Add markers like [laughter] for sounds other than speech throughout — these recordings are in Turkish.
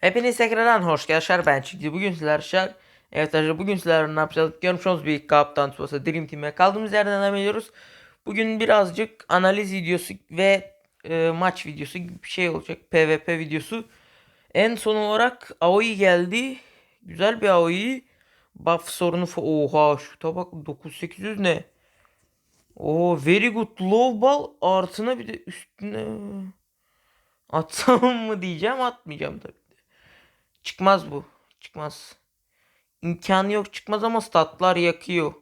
Hepiniz tekrardan hoş geldiniz. Ben Çıktı. Bugün sizler şer. Evet arkadaşlar bugün sizlerle ne yapacağız? Görmüş bir kaptan tuvası Dream Team'e kaldığımız yerden devam ediyoruz. Bugün birazcık analiz videosu ve e, maç videosu gibi bir şey olacak. PvP videosu. En son olarak Aoi geldi. Güzel bir Aoi. Buff sorunu Oha şu tabak 9800 ne? Oo very good low ball artına bir de üstüne atsam mı diyeceğim atmayacağım tabii. Çıkmaz bu. Çıkmaz. İmkanı yok çıkmaz ama statlar yakıyor.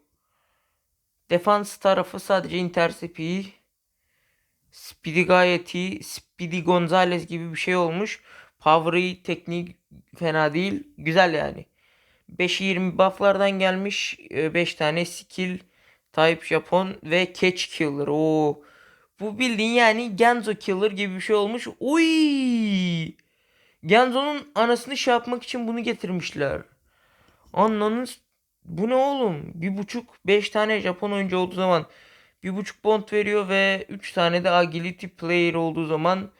Defans tarafı sadece intercept iyi. Speedy gayet iyi. Speedy Gonzalez gibi bir şey olmuş. Power iyi, teknik fena değil. Güzel yani. 5-20 bufflardan gelmiş. 5 tane skill type Japon ve catch killer. Oo. Bu bildiğin yani Genzo killer gibi bir şey olmuş. Uy! Genzo'nun anasını şey yapmak için bunu getirmişler. Anlanın bu ne oğlum? Bir buçuk beş tane Japon oyuncu olduğu zaman bir buçuk bond veriyor ve üç tane de agility player olduğu zaman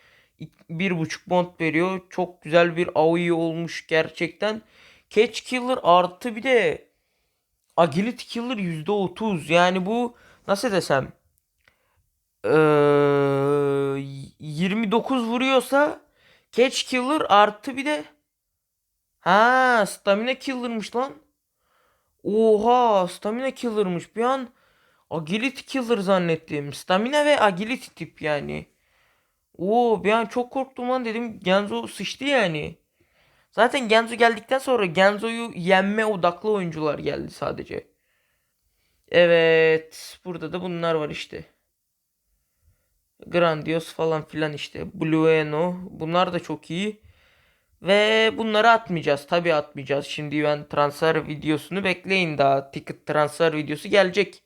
bir buçuk bond veriyor. Çok güzel bir AoE olmuş gerçekten. Catch Killer artı bir de Agility Killer yüzde otuz. Yani bu nasıl desem eee 29 vuruyorsa Catch Killer artı bir de Ha Stamina Killer'mış lan. Oha Stamina Killer'mış. Bir an Agility Killer zannettim. Stamina ve Agility tip yani. Oo bir an çok korktum lan dedim. Genzo sıçtı yani. Zaten Genzo geldikten sonra Genzo'yu yenme odaklı oyuncular geldi sadece. Evet. Burada da bunlar var işte. Grandios falan filan işte. Blueno. Bunlar da çok iyi. Ve bunları atmayacağız. Tabii atmayacağız. Şimdi ben transfer videosunu bekleyin daha. Ticket transfer videosu gelecek.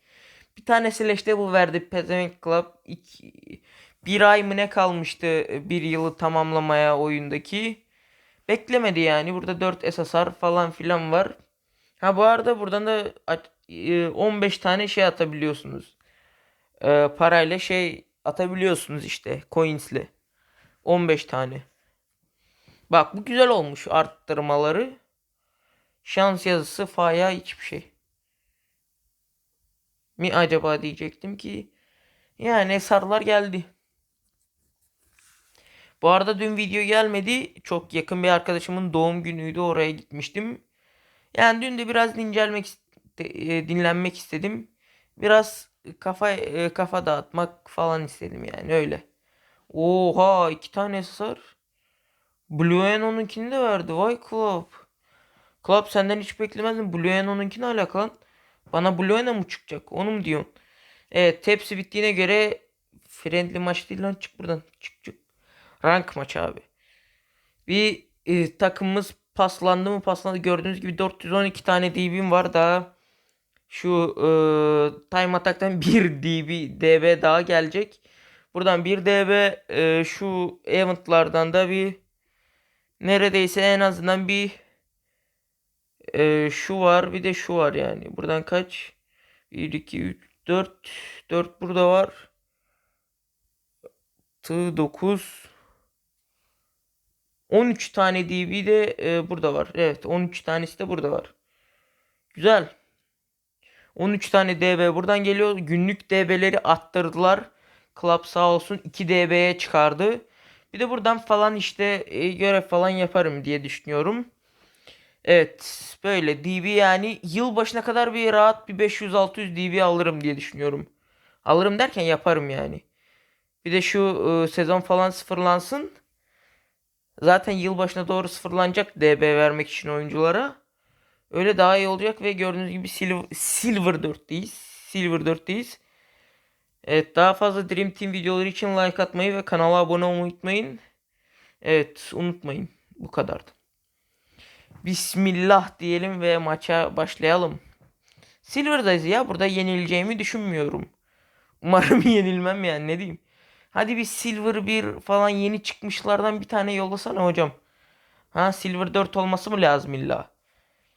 Bir tane slash bu verdi. Pezevenk Club. İki, bir ay mı ne kalmıştı bir yılı tamamlamaya oyundaki. Beklemedi yani. Burada 4 SSR falan filan var. Ha bu arada buradan da aç- e, 15 tane şey atabiliyorsunuz. Ee, parayla şey atabiliyorsunuz işte coins'le. 15 tane. Bak bu güzel olmuş arttırmaları. Şans yazısı faya hiçbir şey. Mi acaba diyecektim ki. Yani sarılar geldi. Bu arada dün video gelmedi. Çok yakın bir arkadaşımın doğum günüydü. Oraya gitmiştim. Yani dün de biraz dincelmek e, dinlenmek istedim. Biraz kafa e, kafa dağıtmak falan istedim yani öyle. Oha iki tane sar. Blue Eno'nunkini de verdi. Vay Club. Club senden hiç beklemezdim. Blue Eno'nunki ne alaka lan? Bana Blue Eno mu çıkacak? Onu mu diyorsun? Evet hepsi bittiğine göre friendly maç değil lan çık buradan. Çık çık. Rank maç abi. Bir e, takımımız paslandı mı paslandı. Gördüğünüz gibi 412 tane DB'm var daha. Şu e, Time Attack'tan 1 DB, DB daha gelecek. Buradan 1 DB e, şu eventlardan da bir neredeyse en azından bir e, şu var bir de şu var yani. Buradan kaç? 1, 2, 3, 4. 4 burada var. 9. 13 tane DB de e, burada var. Evet 13 tanesi de burada var. Güzel. 13 tane DB buradan geliyor. Günlük DB'leri attırdılar. Club sağ olsun 2 DB'ye çıkardı. Bir de buradan falan işte e, görev falan yaparım diye düşünüyorum. Evet böyle DB yani yıl başına kadar bir rahat bir 500-600 DB alırım diye düşünüyorum. Alırım derken yaparım yani. Bir de şu e, sezon falan sıfırlansın. Zaten yılbaşına doğru sıfırlanacak DB vermek için oyunculara. Öyle daha iyi olacak ve gördüğünüz gibi Silver, Silver 4'teyiz. Silver 4'teyiz. Evet daha fazla Dream Team videoları için like atmayı ve kanala abone olmayı unutmayın. Evet unutmayın. Bu kadardı. Bismillah diyelim ve maça başlayalım. Silver'dayız ya. Burada yenileceğimi düşünmüyorum. Umarım [laughs] yenilmem yani ne diyeyim. Hadi bir Silver 1 falan yeni çıkmışlardan bir tane yollasana hocam. Ha Silver 4 olması mı lazım illa?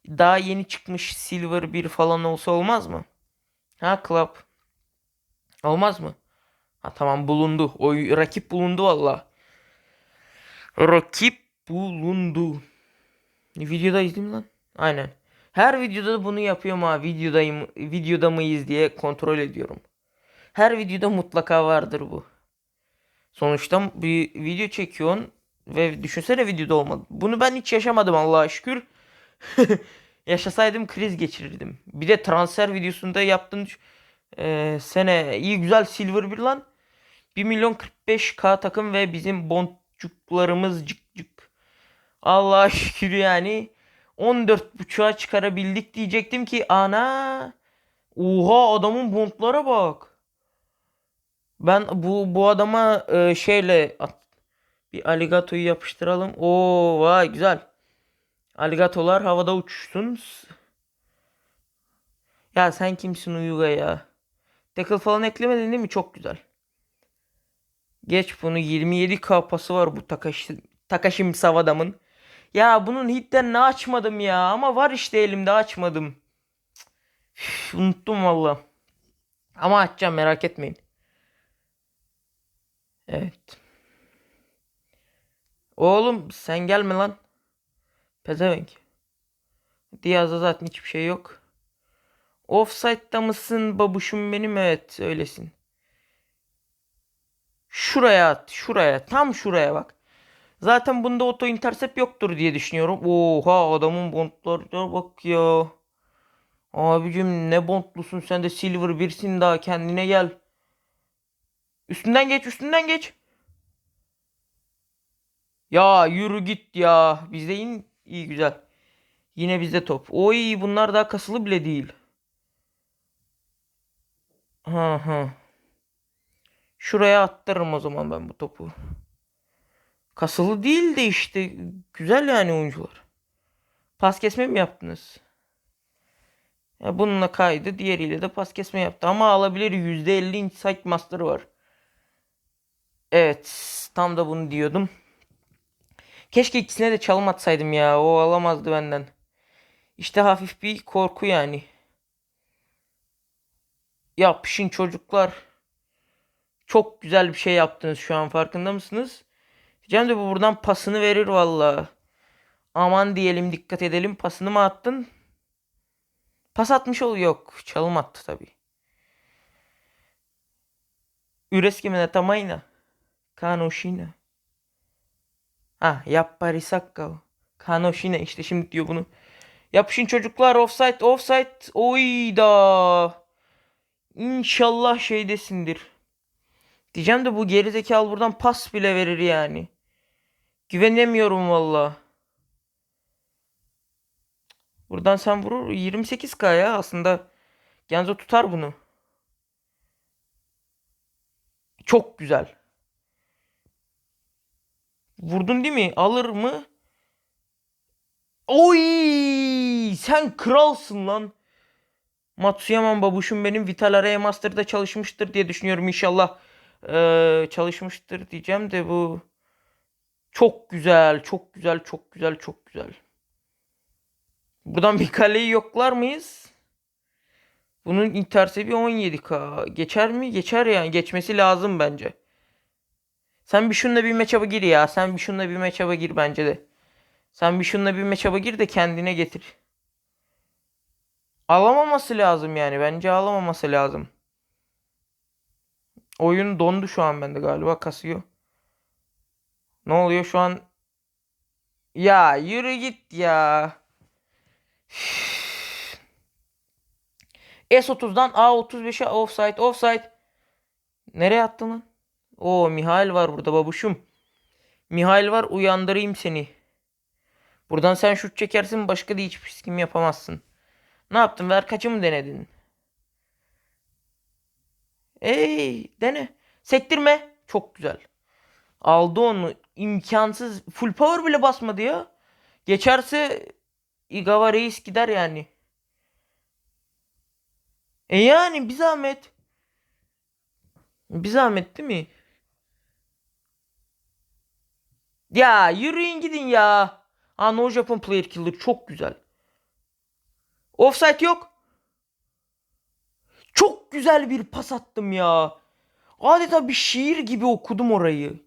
Daha yeni çıkmış Silver 1 falan olsa olmaz mı? Ha Club. Olmaz mı? Ha tamam bulundu. O rakip bulundu valla. Rakip bulundu. Videodayız değil mi lan? Aynen. Her videoda da bunu yapıyorum ha. Videodayım, videoda mıyız diye kontrol ediyorum. Her videoda mutlaka vardır bu. Sonuçta bir video çekiyorsun ve düşünsene videoda olmadı. Bunu ben hiç yaşamadım Allah'a şükür. [laughs] Yaşasaydım kriz geçirirdim. Bir de transfer videosunda yaptığın e, sene iyi güzel silver bir lan. 1 milyon 45k takım ve bizim boncuklarımız cık cık. Allah'a şükür yani. 14.5'a çıkarabildik diyecektim ki ana. Oha adamın bontlara bak. Ben bu bu adama e, şeyle at, bir aligatoyu yapıştıralım. Oo vay güzel. Aligatolar havada uçuşsun. Ya sen kimsin Uyuga ya? Tackle falan eklemedin değil mi? Çok güzel. Geç bunu 27 kapası var bu Takashi, Takashi Misawa adamın. Ya bunun hitten ne açmadım ya ama var işte elimde açmadım. Üf, unuttum valla. Ama açacağım merak etmeyin. Evet. Oğlum sen gelme lan. Pezevenk. Diaz'da zaten hiçbir şey yok. Offside'da mısın babuşum benim? Evet öylesin. Şuraya at. Şuraya. Tam şuraya bak. Zaten bunda auto intercept yoktur diye düşünüyorum. Oha adamın bondlarına bak ya. Abicim ne bondlusun sen de silver birsin daha kendine gel. Üstünden geç üstünden geç. Ya yürü git ya. Bizde in iyi güzel. Yine bizde top. Oy bunlar daha kasılı bile değil. Hı hı. Şuraya attırırım o zaman ben bu topu. Kasılı değil de işte güzel yani oyuncular. Pas kesme mi yaptınız? Ya bununla kaydı. Diğeriyle de pas kesme yaptı. Ama alabilir. %50 insight master var. Evet. Tam da bunu diyordum. Keşke ikisine de çalım atsaydım ya. O alamazdı benden. İşte hafif bir korku yani. Yapışın çocuklar. Çok güzel bir şey yaptınız şu an farkında mısınız? Cem de bu buradan pasını verir valla. Aman diyelim dikkat edelim. Pasını mı attın? Pas atmış ol yok. Çalım attı tabi. Üreski mi tamayna? Ha yappa risakka. Kanoshina işte şimdi diyor bunu. Yapışın çocuklar offside offside. Oyda. İnşallah şeydesindir. Diyeceğim de bu gerizekalı buradan pas bile verir yani. Güvenemiyorum valla. Buradan sen vurur 28k ya aslında. Genzo tutar bunu. Çok güzel. Vurdun değil mi? Alır mı? Oy! Sen kralsın lan. Matsuyaman babuşum benim Vital Araya Master'da çalışmıştır diye düşünüyorum inşallah. Ee, çalışmıştır diyeceğim de bu çok güzel, çok güzel, çok güzel, çok güzel. Buradan bir kaleyi yoklar mıyız? Bunun intersebi 17k. Geçer mi? Geçer yani. Geçmesi lazım bence. Sen bir şunla bir matchup'a gir ya. Sen bir şunla bir matchup'a gir bence de. Sen bir şunla bir matchup'a gir de kendine getir. Alamaması lazım yani. Bence alamaması lazım. Oyun dondu şu an bende galiba kasıyor. Ne oluyor şu an? Ya yürü git ya. S30'dan A35'e offside offside. Nereye attın lan? Oo Mihail var burada babuşum. Mihail var uyandırayım seni. Buradan sen şut çekersin başka da hiçbir kim yapamazsın. Ne yaptın? Ver kaçı mı denedin? Ey dene. Sektirme. Çok güzel. Aldı onu. imkansız. Full power bile basmadı ya. Geçerse Igawa Reis gider yani. E yani bir zahmet. Bir zahmet değil mi? Ya yürüyün gidin ya. Aa no Japan player killer çok güzel. Offside yok. Çok güzel bir pas attım ya. Adeta bir şiir gibi okudum orayı.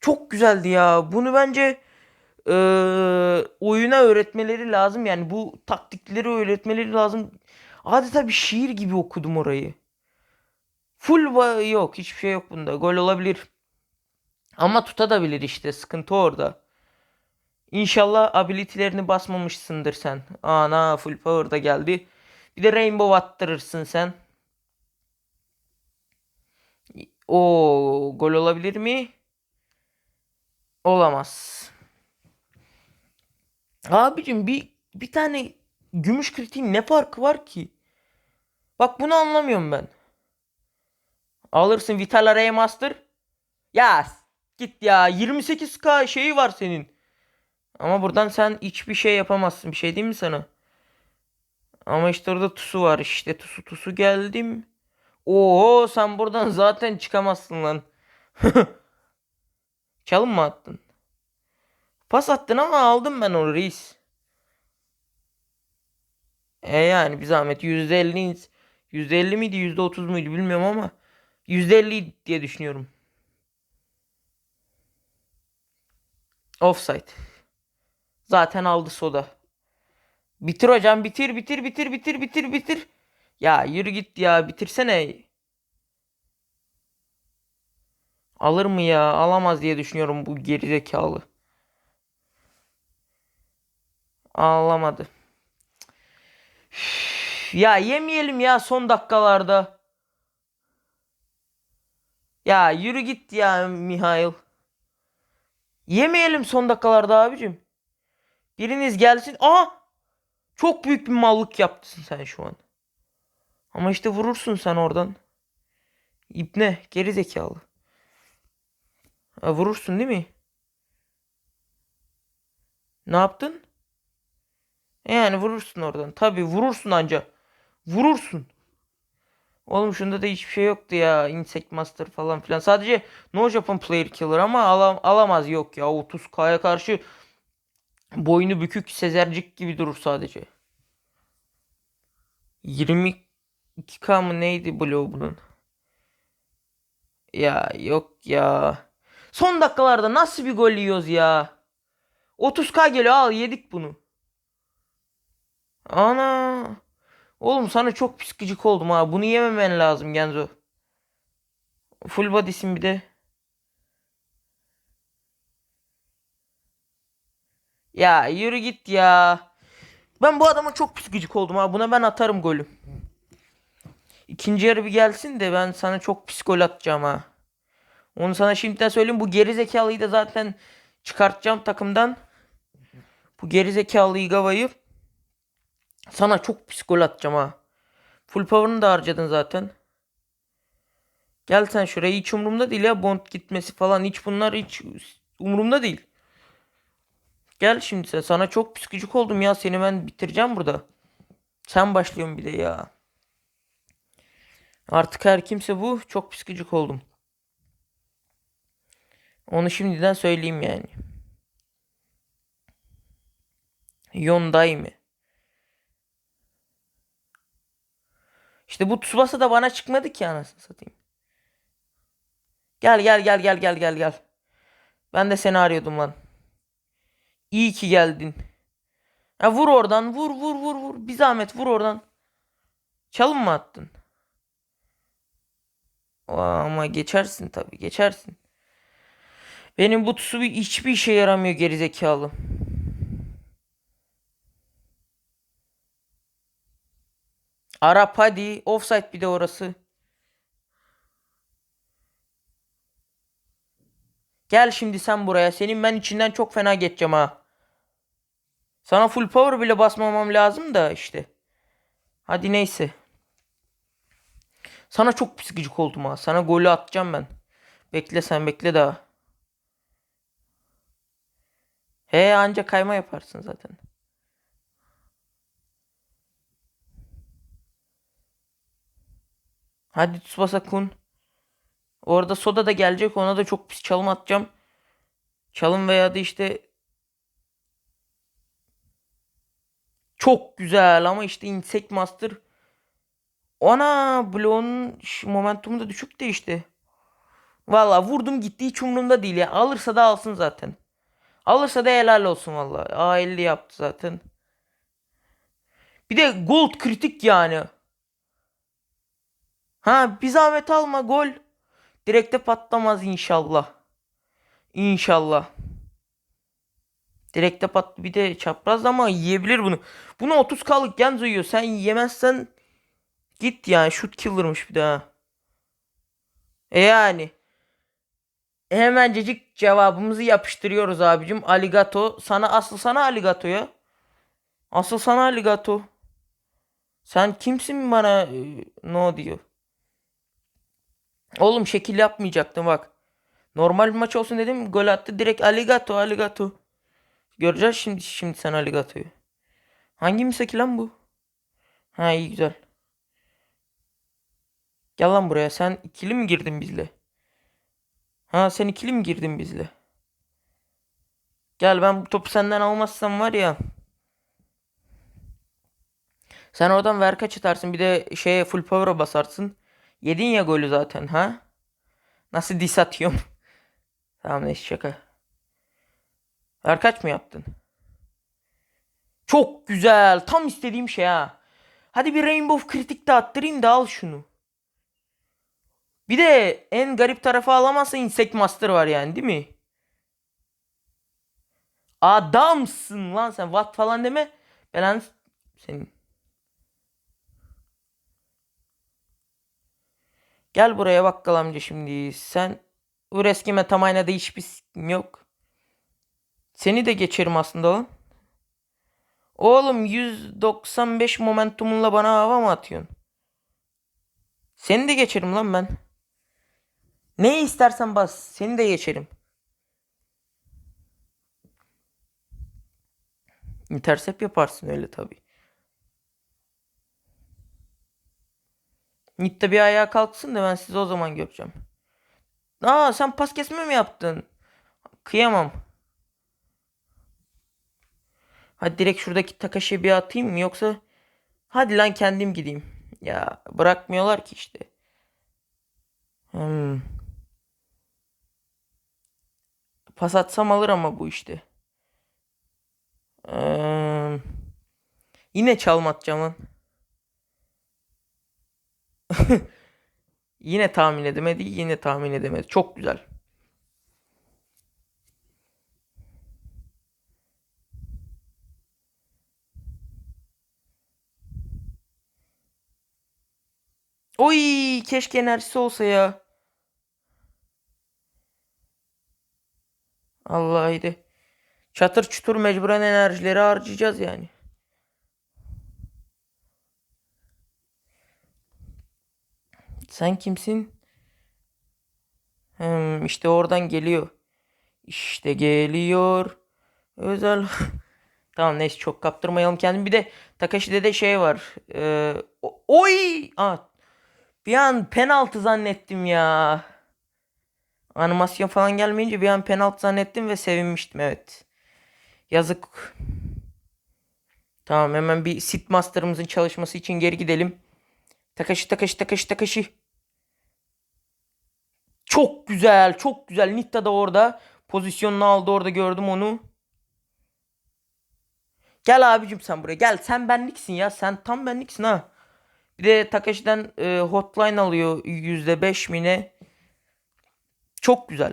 Çok güzeldi ya. Bunu bence eee, oyuna öğretmeleri lazım. Yani bu taktikleri öğretmeleri lazım. Adeta bir şiir gibi okudum orayı. Full yok. Hiçbir şey yok bunda. Gol olabilir. Ama tutabilir işte. Sıkıntı orada. İnşallah ability'lerini basmamışsındır sen. Ana full power da geldi. Bir de rainbow attırırsın sen. O gol olabilir mi? Olamaz. Abicim bir bir tane gümüş kritiğin ne farkı var ki? Bak bunu anlamıyorum ben. Alırsın Vital Remaster. Ya s- git ya 28k şeyi var senin. Ama buradan sen hiçbir şey yapamazsın. Bir şey değil mi sana? Ama işte orada tusu var işte. Tusu tusu geldim. Oo sen buradan [laughs] zaten çıkamazsın lan. [laughs] Çalım mı attın? Pas attın ama aldım ben onu reis. E yani bir zahmet %50 %50 miydi %30 muydu bilmiyorum ama %50 diye düşünüyorum. Offside. Zaten aldı soda. Bitir hocam bitir bitir bitir bitir bitir bitir. Ya yürü git ya bitirsene. Alır mı ya? Alamaz diye düşünüyorum bu gerizekalı. Alamadı. Üf, Ya yemeyelim ya son dakikalarda. Ya yürü git ya Mihail. Yemeyelim son dakikalarda abicim. Biriniz gelsin. Aa! Çok büyük bir mallık yaptın sen şu an. Ama işte vurursun sen oradan. İbne geri zekalı. Ha, vurursun değil mi? Ne yaptın? Yani vurursun oradan. Tabii vurursun anca. Vurursun. Oğlum şunda da hiçbir şey yoktu ya. Insect Master falan filan. Sadece No Japan Player Killer ama alam alamaz yok ya. 30k'ya karşı boynu bükük Sezercik gibi durur sadece. 22k mı neydi bloğu bunun? Ya yok ya. Son dakikalarda nasıl bir gol yiyoruz ya? 30k geliyor al yedik bunu. Ana. Oğlum sana çok pis oldum ha. Bunu yememen lazım Genzo. Full body'sin bir de. Ya yürü git ya. Ben bu adama çok pis oldum ha. Buna ben atarım golü. İkinci yarı bir gelsin de ben sana çok pis gol atacağım ha. Onu sana şimdiden söyleyeyim. Bu geri zekalıyı da zaten çıkartacağım takımdan. Bu geri zekalı Igawa'yı sana çok pis gol atacağım ha. Full power'ını da harcadın zaten. Gel sen şuraya hiç umurumda değil ya. Bond gitmesi falan hiç bunlar hiç umurumda değil. Gel şimdi sen. Sana çok psikolojik oldum ya. Seni ben bitireceğim burada. Sen başlıyorsun bir de ya. Artık her kimse bu. Çok psikolojik oldum. Onu şimdiden söyleyeyim yani. Hyundai mi? İşte bu Tsubasa da bana çıkmadı ki anasını satayım. Gel gel gel gel gel gel gel. Ben de seni arıyordum lan. İyi ki geldin. Ha vur oradan vur vur vur vur. Bir zahmet vur oradan. Çalım mı attın? Ama geçersin tabii geçersin. Benim bu tusu hiçbir işe yaramıyor gerizekalı. Arap hadi. Offside bir de orası. Gel şimdi sen buraya. Senin ben içinden çok fena geçeceğim ha. Sana full power bile basmamam lazım da işte. Hadi neyse. Sana çok pis gıcık oldum ha. Sana golü atacağım ben. Bekle sen bekle daha. He anca kayma yaparsın zaten. Hadi Tsubasa Kun. Orada Soda da gelecek. Ona da çok pis çalım atacağım. Çalım veya da işte çok güzel ama işte Insect Master Ana bloğun momentumu da düşük de işte. Valla vurdum gitti hiç umurumda değil ya. Alırsa da alsın zaten. Alırsa da helal olsun vallahi. A50 yaptı zaten. Bir de gold kritik yani. Ha bir zahmet alma gol. Direkte patlamaz inşallah. İnşallah. Direkte pat bir de çapraz ama yiyebilir bunu. Bunu 30k'lık Genzo yiyor. Sen yemezsen git yani shoot killer'mış bir daha. E yani. Hemencecik cevabımızı yapıştırıyoruz abicim. Aligato. Sana asıl sana aligato ya. Asıl sana aligato. Sen kimsin bana e, no diyor. Oğlum şekil yapmayacaktım bak. Normal bir maç olsun dedim. Gol attı. Direkt aligato aligato. Göreceğiz şimdi şimdi sen aligatoyu. Hangi misaki lan bu? Ha iyi güzel. Gel lan buraya. Sen ikili mi girdin bizle? Ha sen ikili mi girdin bizle? Gel ben bu topu senden almazsam var ya. Sen oradan verkaç atarsın bir de şeye full power'a basarsın. Yedin ya golü zaten ha? Nasıl dis atıyorum? [laughs] tamam neyse şaka. Verkaç mı yaptın? Çok güzel. Tam istediğim şey ha. Hadi bir Rainbow kritik de attırayım da al şunu. Bir de en garip tarafı alamazsa Insect Master var yani değil mi? Adamsın lan sen. What falan deme. Ben senin. Gel buraya bakkal amca şimdi. Sen bu eski Metamina'da hiçbir s**kim yok. Seni de geçerim aslında lan. Oğlum 195 momentumunla bana hava mı atıyorsun? Seni de geçerim lan ben. Ne istersen bas. Seni de geçerim. Intercept yaparsın öyle tabi. Nitte bir ayağa kalksın da ben sizi o zaman göreceğim. Aa sen pas kesme mi yaptın? Kıyamam. Hadi direkt şuradaki Takashi'ye bir atayım mı yoksa hadi lan kendim gideyim. Ya bırakmıyorlar ki işte. Hmm. Pas atsam alır ama bu işte. Ee, yine çalma atacağım lan. [laughs] yine tahmin edemedi. Yine tahmin edemedi. Çok güzel. Oy keşke enerjisi olsa ya. Allah'ıydı. Çatır çutur mecburen enerjileri harcayacağız yani. Sen kimsin? Hmm, işte oradan geliyor. İşte geliyor. Özel. [laughs] tamam neyse çok kaptırmayalım kendimi. Bir de Takashi'de de şey var. Ee, oy! Aa, bir an penaltı zannettim ya. Animasyon falan gelmeyince bir an penaltı zannettim ve sevinmiştim evet. Yazık. Tamam hemen bir sit master'ımızın çalışması için geri gidelim. Takashi Takashi Takashi Takashi. Çok güzel, çok güzel. Nitta da orada. Pozisyonunu aldı orada gördüm onu. Gel abicim sen buraya. Gel sen benliksin ya. Sen tam benliksin ha. Bir de Takashi'den e, hotline alıyor %5 mi ne? Çok güzel.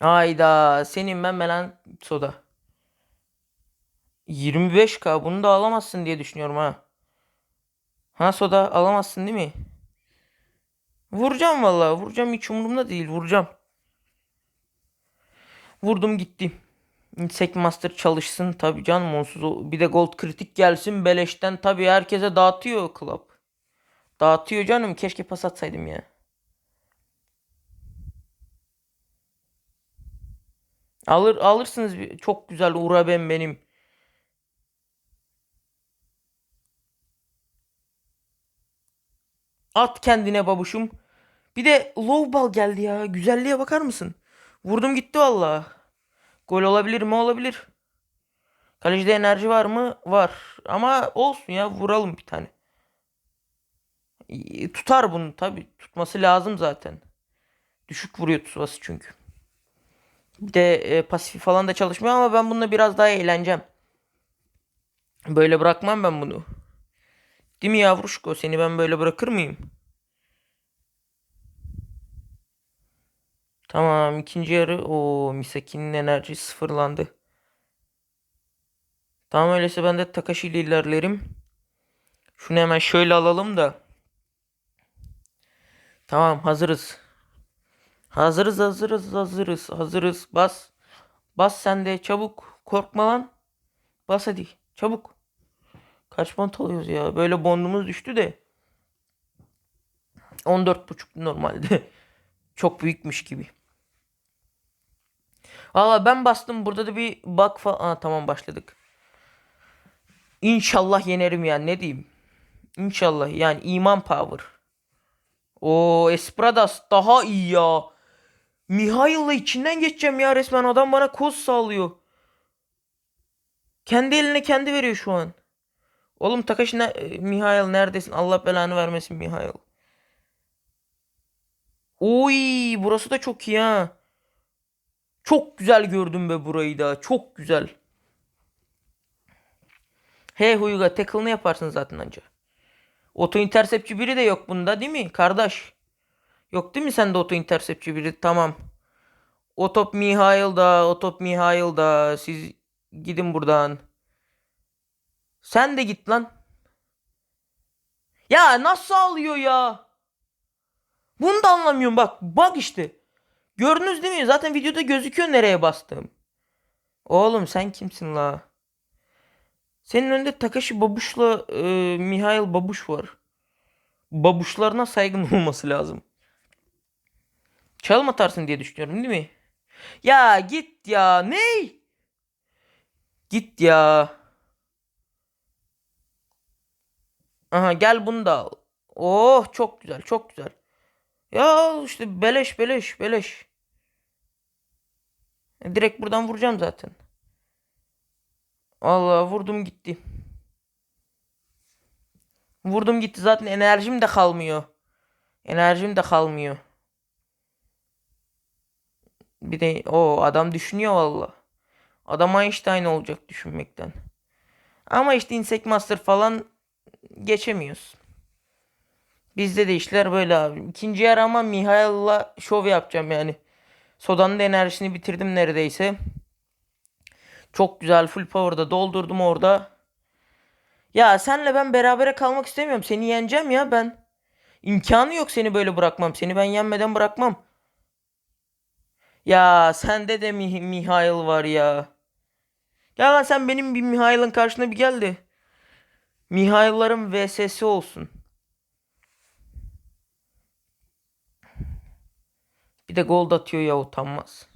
Ayda senin ben melen soda. 25k bunu da alamazsın diye düşünüyorum ha. Ha soda alamazsın değil mi? Vuracağım vallahi vuracağım hiç umurumda değil vuracağım. Vurdum gitti. Insect Master çalışsın tabi canım onsuz bir de gold kritik gelsin beleşten tabi herkese dağıtıyor club. Dağıtıyor canım keşke pas atsaydım ya. Alır alırsınız çok güzel Uraben benim. At kendine babuşum. Bir de low ball geldi ya. Güzelliğe bakar mısın? Vurdum gitti valla. Gol olabilir mi? Olabilir. Kalecide enerji var mı? Var. Ama olsun ya vuralım bir tane. Tutar bunu tabi. Tutması lazım zaten. Düşük vuruyor tutması çünkü. Bir de e, pasif falan da çalışmıyor ama ben bununla biraz daha eğleneceğim. Böyle bırakmam ben bunu. Değil mi yavruşko? Seni ben böyle bırakır mıyım? Tamam ikinci yarı o Misaki'nin enerjisi sıfırlandı. Tamam öyleyse ben de Takashi ile ilerlerim. Şunu hemen şöyle alalım da. Tamam hazırız. Hazırız hazırız hazırız hazırız. Bas. Bas sen de çabuk. Korkma lan. Bas hadi çabuk. Kaç bond alıyoruz ya? Böyle bondumuz düştü de. 14.5 normalde. [laughs] Çok büyükmüş gibi. Valla ben bastım. Burada da bir bug falan. Aa, tamam başladık. İnşallah yenerim yani ne diyeyim. İnşallah yani iman power. O Espradas daha iyi ya. Mihail'la içinden geçeceğim ya resmen adam bana koz sağlıyor. Kendi eline kendi veriyor şu an. Oğlum Takashi ne e, Mihail neredesin? Allah belanı vermesin Mihail. Oy burası da çok iyi ha. Çok güzel gördüm be burayı da. Çok güzel. Hey Huyga tackle'ını yaparsın zaten anca. Oto interceptçi biri de yok bunda değil mi kardeş? Yok değil mi sende oto interceptçi biri? Tamam. O top Mihail'da, o top Mihail'da. Siz gidin buradan. Sen de git lan. Ya nasıl alıyor ya? Bunu da anlamıyorum bak. Bak işte. Gördünüz değil mi? Zaten videoda gözüküyor nereye bastım. Oğlum sen kimsin la? Senin önünde Takashi Babuş'la e, Mihail Babuş var. Babuşlarına saygın [laughs] olması lazım. Çalım atarsın diye düşünüyorum değil mi? Ya git ya. Ney? Git ya. Aha gel bunu da al. Oh çok güzel çok güzel. Ya işte beleş beleş beleş. Direkt buradan vuracağım zaten. Allah vurdum gitti. Vurdum gitti zaten enerjim de kalmıyor. Enerjim de kalmıyor. Bir de o adam düşünüyor valla. Adam Einstein olacak düşünmekten. Ama işte Insect Master falan geçemiyoruz. Bizde de işler böyle abi. İkinci yer ama Mihail'la şov yapacağım yani. Sodanın da enerjisini bitirdim neredeyse. Çok güzel full power'da doldurdum orada. Ya senle ben berabere kalmak istemiyorum. Seni yeneceğim ya ben. İmkanı yok seni böyle bırakmam. Seni ben yenmeden bırakmam. Ya sende de Mi Mihail var ya. Ya lan sen benim bir Mihail'in karşına bir gel de. Mihail'ların VS'si olsun. Bir de gold atıyor ya utanmaz.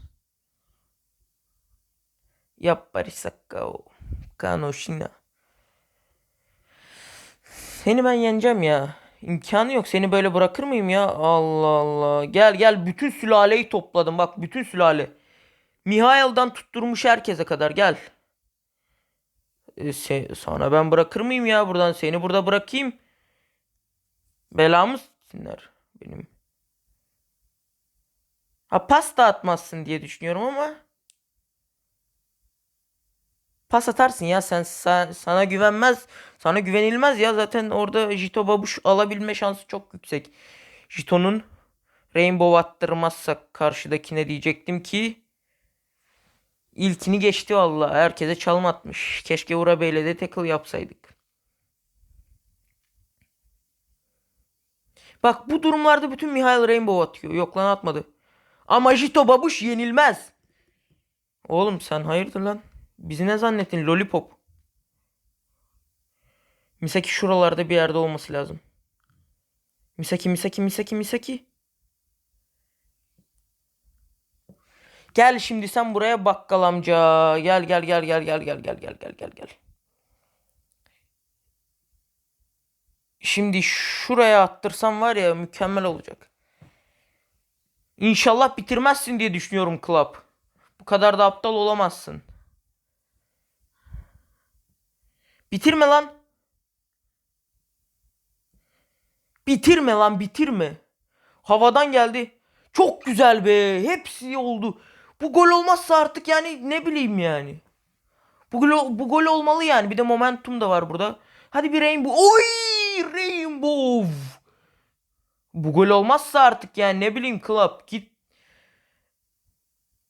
Yappari Sakkao. Kanoshina. Seni ben yeneceğim ya. İmkanı yok. Seni böyle bırakır mıyım ya? Allah Allah. Gel gel. Bütün sülaleyi topladım. Bak bütün sülale. Mihail'dan tutturmuş herkese kadar. Gel. E, se- sana ben bırakır mıyım ya buradan? Seni burada bırakayım. Belamı sinler benim. Ha pas da atmazsın diye düşünüyorum ama. Pas atarsın ya sen, sen sana güvenmez. Sana güvenilmez ya zaten orada Jito Babuş alabilme şansı çok yüksek. Jito'nun Rainbow attırmazsak karşıdakine diyecektim ki ilkini geçti valla. Herkese çalım atmış. Keşke Ura Bey'le de tackle yapsaydık. Bak bu durumlarda bütün Mihail Rainbow atıyor. Yok lan atmadı. Ama Jito Babuş yenilmez. Oğlum sen hayırdır lan? Bizi ne zannettin lollipop? Misaki şuralarda bir yerde olması lazım. Misaki Misaki Misaki Misaki. Gel şimdi sen buraya bakkal amca. Gel gel gel gel gel gel gel gel gel gel gel. Şimdi şuraya attırsam var ya mükemmel olacak. İnşallah bitirmezsin diye düşünüyorum Club. Bu kadar da aptal olamazsın. Bitirme lan. Bitirme lan bitirme. Havadan geldi. Çok güzel be. Hepsi oldu. Bu gol olmazsa artık yani ne bileyim yani. Bu gol, bu gol olmalı yani. Bir de momentum da var burada. Hadi bir rainbow. Oy! Rainbow. Bu gol olmazsa artık yani ne bileyim club git.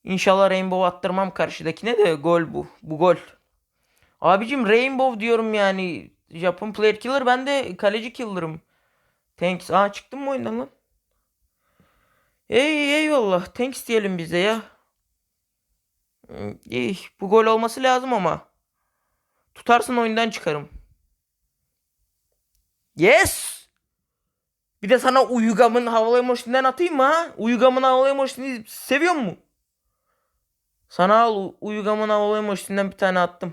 İnşallah rainbow attırmam karşıdakine de gol bu. Bu gol. Abicim rainbow diyorum yani. Japon player killer ben de kaleci killer'ım. Thanks. Aa çıktın mı oyundan lan? Ey eyvallah. Thanks diyelim bize ya. Hmm, İyi. Bu gol olması lazım ama. Tutarsın oyundan çıkarım. Yes! Bir de sana Uyugam'ın havalı emojisinden atayım mı ha? Uyugam'ın havalı emojisini seviyor mu? Sana al Uyugam'ın havalı emojisinden bir tane attım.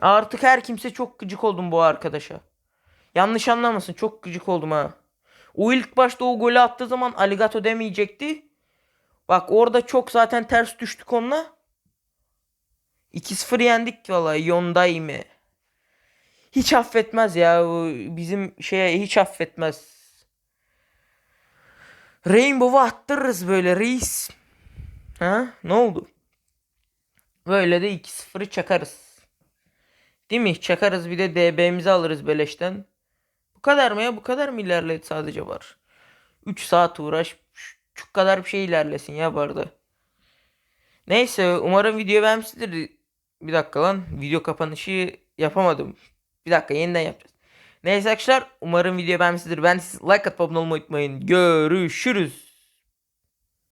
Artık her kimse çok gıcık oldum bu arkadaşa. Yanlış anlamasın çok gıcık oldum ha. O ilk başta o golü attığı zaman aligato demeyecekti. Bak orada çok zaten ters düştük onunla. 2-0 yendik vallahi Yondai mi? Hiç affetmez ya. Bizim şeye hiç affetmez. Rainbow'u attırırız böyle reis. Ha? Ne oldu? Böyle de 2-0'ı çakarız. Değil mi? Çakarız bir de DB'mizi alırız beleşten. Bu kadar mı ya? Bu kadar mı ilerledi sadece var? 3 saat uğraş. Şu kadar bir şey ilerlesin ya bu. Neyse umarım video beğenmişsinizdir. Bir dakika lan. Video kapanışı yapamadım. Bir dakika yeniden yapacağız. Neyse arkadaşlar umarım video beğenmişsinizdir. Ben siz like atıp abone olmayı unutmayın. Görüşürüz.